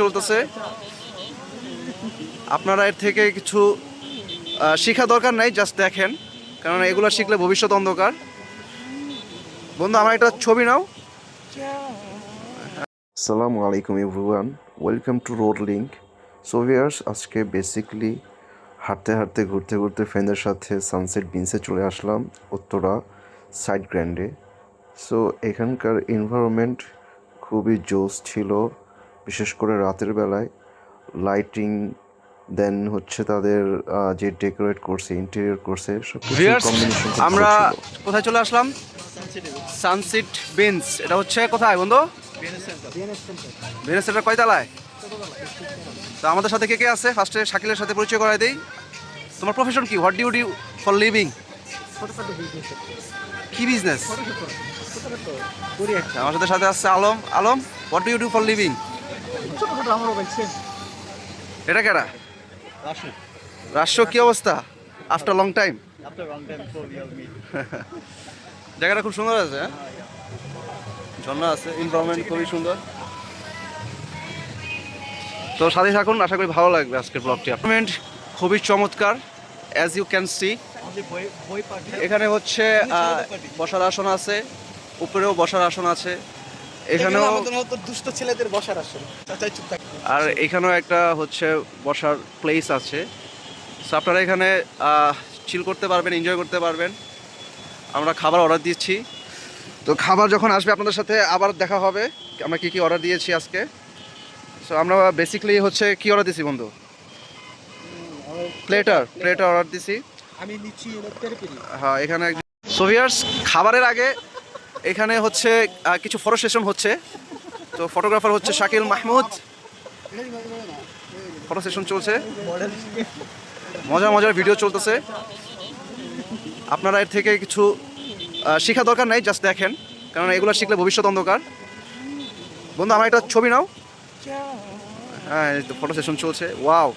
চলতেছে। আপনারা এর থেকে কিছু শিখা দরকার নাই জাস্ট দেখেন। কারণ এগুলো শিখলে ভবিষ্যৎ অন্ধকার। বন্ধু, আমার একটা ছবি নাও। আসসালামু আলাইকুম everyone. Welcome to road link সোভিয়ার্স আজকে বেসিকলি হাঁটতে হাঁটতে, ঘুরতে ঘুরতে ফ্রেন্ডের সাথে সানসেট বিনসে চলে আসলাম, উত্তরা সাইড গ্র্যান্ডে সো এখানকার এনভায়রনমেন্ট খুবই জোস ছিল। বিশেষ করে রাতের বেলায় লাইটিং দেন হচ্ছে তাদের যে ডেকোরেট করছে ইন্টেরিয়র করছে সব ভিউয়ার্স কম্বিনেশন আমরা কোথায় চলে আসলাম? সানসিট বিনস এটা হচ্ছে কোথায় বন্ধু? বিএনএস সেন্টার কয়তলায়? তো আমাদের সাথে কে কে আছে? ফার্স্টে শাকিলের সাথে পরিচয় করাই দেই। তোমার প্রফেশন কি? What do do for living কি বিজনেস আমার সাথে সাথে আসছে Alam. Alam what do you do for living এটা কেডা? রাষ্ট্র কি অবস্থা? আফটার লং টাইম জায়গাটা খুব সুন্দর আছে হ্যাঁ? ঝর্ণা আছে এনভারনমেন্ট খুবই সুন্দর। তো সাথে থাকুন, আশা করি ভালো লাগবে আজকের ব্লগটি এনভারনমেন্ট খুবই চমৎকার অ্যাজ ইউ ক্যান সি এখানে হচ্ছে বসার আসন আছে, উপরেও বসার আসন আছে। এখানেও আমাদের মতো দুষ্ট ছেলেদের বসার আসলে। চাচাই চুপ থাকে। আর এখানেও একটা হচ্ছে বসার প্লেস আছে। সো আপনারা এখানে চিল করতে পারবেন এনজয় করতে পারবেন। আমরা খাবার অর্ডার দিচ্ছি। তো খাবার যখন আসবে আপনাদের সাথে আবার দেখা হবে। আমরা কি কি অর্ডার দিয়েছি আজকে? সো আমরা বেসিক্যালি হচ্ছে কি অর্ডার দিছি বন্ধু? প্লেটার প্লেটার অর্ডার দিছি। আমি নিচ্ছি হ্যাঁ এখানে সোভিয়ার্স খাবারের আগে এখানে হচ্ছে কিছু ফটো সেশন হচ্ছে। তো ফটোগ্রাফার হচ্ছে শাকিল মাহমুদ। ফটো সেশন চলছে। মজার মজার ভিডিও চলতেছে। আপনারা এর থেকে কিছু শেখা দরকার নাই জাস্ট দেখেন। কারণ এগুলো শিখলে ভবিষ্যৎ অন্ধকার। বন্ধু, আমার একটা ছবি নাও। হ্যাঁ ফটো সেশন চলছে। ওয়াও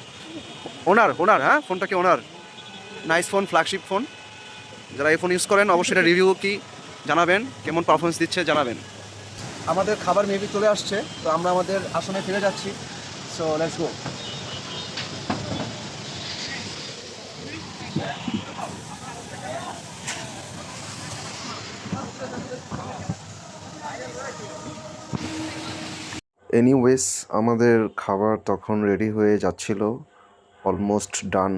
ওনার ওনার হ্যাঁ? ফোনটা কি ওনার নাইস ফোন ফ্ল্যাগশিপ ফোন যারা এই ফোন ইউজ করেন, অবশ্যই এটা রিভিউ কি জানাবেন কেমন পারফরমেন্স দিচ্ছে জানাবেন। আমাদের খাবার মেবি চলে আসছে তো আমরা আমাদের আসনে ফিরে যাচ্ছি। সো লেটস গো এনিওয়েজ আমাদের খাবার তখন রেডি হয়ে যাচ্ছিল অলমোস্ট ডান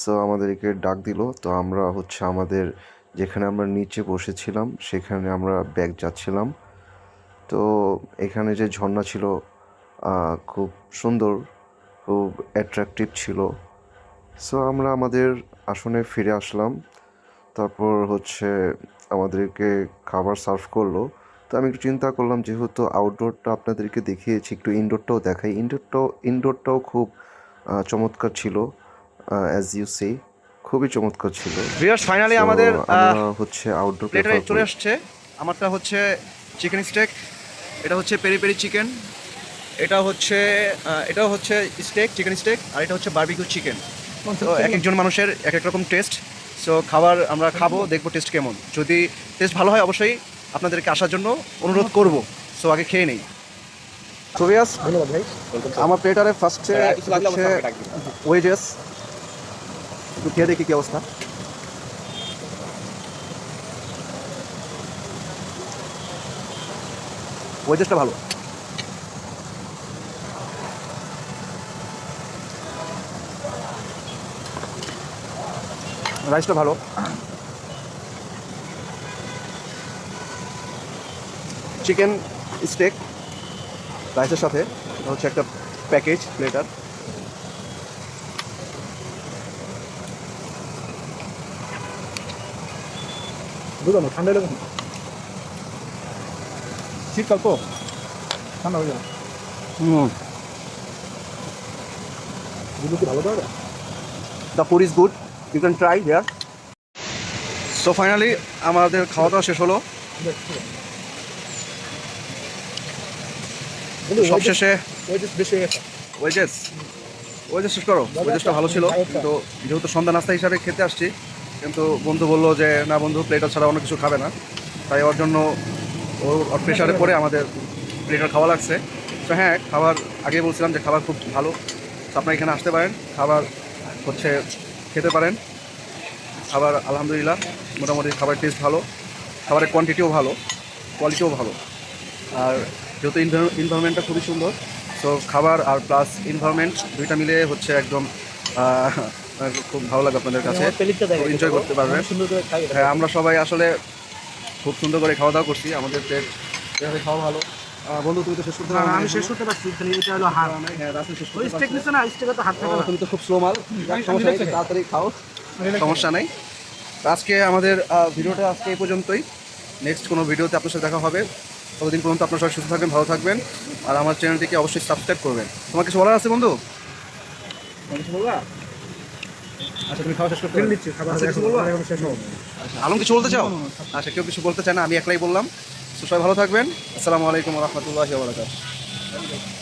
সো আমাদেরকে ডাক দিল তো আমরা হচ্ছে আমাদের যেখানে আমরা নিচে বসেছিলাম, সেখানে আমরা ব্যাগ যাচ্ছিলাম। তো এখানে যে ঝর্ণা ছিল খুব সুন্দর, খুব অ্যাট্রাকটিভ ছিল। সো আমরা আমাদের আসনে ফিরে আসলাম। তারপর হচ্ছে আমাদেরকে খাবার সার্ভ করল। তো আমি একটু চিন্তা করলাম, যেহেতু আউটডোরটা আপনাদেরকে দেখিয়েছি, একটু ইনডোরটাও দেখাই। ইনডোরটাও ইনডোরটাও খুব চমৎকার ছিল অ্যাজ ইউ সে খুবই চমৎকার ছিল। ভিউয়ার্স ফাইনালি আমাদের হচ্ছে আউটডোর প্লেটারে চলে আসছে। আমারটা হচ্ছে চিকেন স্টেক এটা হচ্ছে পেরি পেরি চিকেন এটা হচ্ছে এটা হচ্ছে স্টেক চিকেন স্টেক আর এটা হচ্ছে বারবিকিউ চিকেন তো এক একজন মানুষের এক এক রকম টেস্ট সো খাবার আমরা খাব দেখব টেস্ট কেমন। যদি টেস্ট ভালো হয় অবশ্যই আপনাদেরকে আসার জন্য অনুরোধ করব। সো আগে খেয়ে নেই। ভাই। আমার প্লেটারে ফার্স্টে হচ্ছে। ওয়েজেস একটু খেয়ে দেখি কি অবস্থা। ওয়েজেসটা ভালো। রাইসটা ভালো। চিকেন স্টেক, রাইসের সাথে হচ্ছে একটা প্যাকেজ প্লেটার। বুঝলাম না, ঠান্ডা লাগে শীতকাল তো ঠান্ডা হয়ে যাবে হুমগুলো কি ভালো পাবে the food is good you can try there so finally আমাদের খাওয়া দাওয়া শেষ হলো। সবশেষে ওয়েজেস ওয়েজেস শেষ করো। ওয়েজেসটা ভালো ছিল। কিন্তু যেহেতু সন্ধ্যা নাস্তা হিসাবে খেতে আসছি কিন্তু বন্ধু বলল যে, না বন্ধু প্লেটার ছাড়া অন্য কিছু খাবে না। তাই ওর জন্য ওর প্রেশারে পড়ে আমাদের প্লেটার খাওয়া লাগছে। তো হ্যাঁ খাবার আগে বলছিলাম যে খাবার খুব ভালো। আপনারা এখানে আসতে পারেন, খাবার হচ্ছে খেতে পারেন। খাবার আলহামদুলিল্লাহ, মোটামুটি খাবার টেস্ট ভালো। খাবারের কোয়ান্টিটিও ভালো কোয়ালিটিও ভালো। আর যেহেতু ইনভারনমেন্টটা খুবই সুন্দর, তো খাবার আর প্লাস ইনভারনমেন্ট দুইটা মিলে হচ্ছে একদম খুব ভালো লাগে আপনাদের কাছে। এনজয় করতে পারবেন। হ্যাঁ আমরা সবাই আসলে খুব সুন্দর করে খাওয়া দাওয়া করছি আমাদের পেট। খাওয়া ভালো। বন্ধু তুমি তো শেষ করতে পারো আমি শেষ করতে পারছি খালি এটা হলো হাত। হ্যাঁ রাসেল শেষ করতে স্টেক পারছে। না? স্টেকে তো হাত থাকে তুমি তো খুব স্লো মাল। সমস্যা নেই তাড়াতাড়ি খাও। সমস্যা নেই। আজকে আমাদের ভিডিওটা আজকে এই পর্যন্তই। নেক্সট কোনো ভিডিওতে আপনার সাথে দেখা হবে। ততদিন পর্যন্ত আপনার সবাই সুস্থ থাকবেন ভালো থাকবেন। আর আমার চ্যানেলটিকে অবশ্যই সাবস্ক্রাইব করবেন। তোমার কিছু বলার আছে বন্ধু? বলবা আচ্ছা তুমি খাওয়া শেষ করতে ফিরে দিচ্ছি খাবার আচ্ছা, এখন শেষ আচ্ছা, আলম কিছু বলতে চাও? আচ্ছা কেউ কিছু বলতে চায় না আমি একলাই বললাম। তো সবাই ভালো থাকবেন। আসসালামু আলাইকুম রহমতুল্লাহ বারাকাতুহু।